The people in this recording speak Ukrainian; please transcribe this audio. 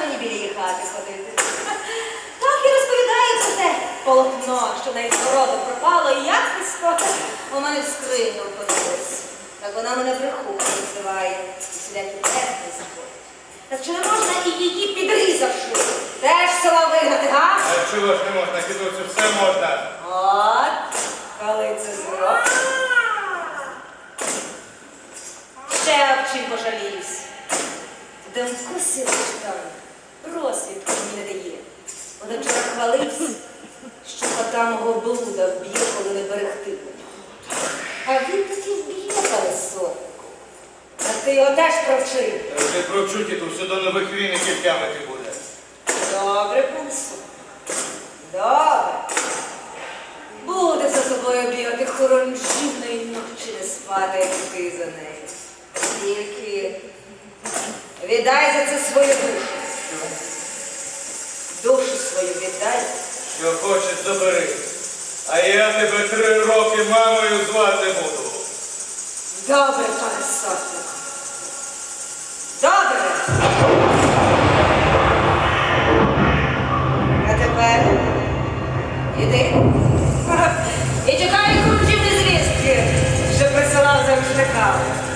мені біля її хати ходити. Так і розповідає про те полотно, що неї з городу пропало, і як Христос у мене скрину подивився. Так вона мене брехуха називає, всілякі терпи заходить. Так чи не можна і її підрізавши? Теж села вигнати, га? А чого ж не можна, кідуцю, все можна. От, коли це зробиш. Ще об чим пожаліюсь. Демко сили читаю розвідку мені не дає. Вона вчора хвалився, що кота мого блуда вб'є, коли не берегти. А він таки вб'є колесо. А ти його теж провчив. Та вже провчуті, то все до нових віників тямити буде. Добре, пусу. Добре. Буде за тобою бігати хоронжівної ночі не спати, як ти за нею. Тільки віддай за це свою душу. Свою віддай. Що хочеш, забери. А я тебе три роки мамою звати буду. Добре, пане сотник. Добре. А тепер іди. І чекай кружівні звістки, що присилав за рушниками.